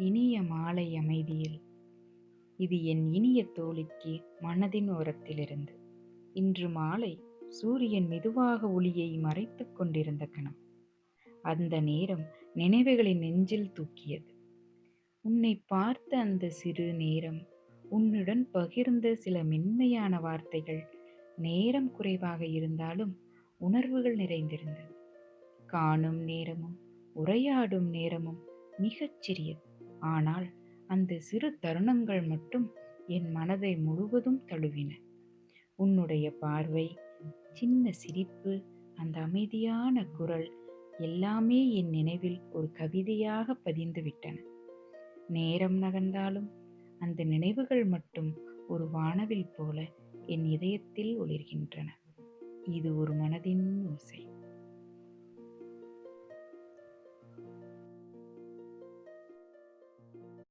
இனிய மாலை அமைதியில். இது என் இனிய தோழிக்கு மனதின் ஓரத்திலிருந்து. இன்று மாலை சூரியன் மெதுவாக ஒளியை மறைத்துக் கொண்டிருந்த கணம். அந்த நேரம் நினைவுகளை நெஞ்சில் தூக்கியது. உன்னை பார்த்த அந்த சிறு நேரம் உன்னுடன் பகிர்ந்த சில மென்மையான வார்த்தைகள் நேரம் குறைவாக இருந்தாலும் உணர்வுகள் நிறைந்திருந்தது காணும் நேரமும் உரையாடும் நேரமும் மிகச் சிறியது. ஆனால் அந்த சிறு தருணங்கள் மட்டும் என் மனதை முழுவதும் தழுவின. உன்னுடைய பார்வை சின்ன சிரிப்பு அந்த அமைதியான குரல் எல்லாமே என் நினைவில் ஒரு கவிதையாக பதிந்து விட்டன. நேரம் நகர்ந்தாலும் அந்த நினைவுகள் மட்டும் ஒரு வானவில் போல என் இதயத்தில் ஒளிர்கின்றன. இது ஒரு மனதின் ஓசை.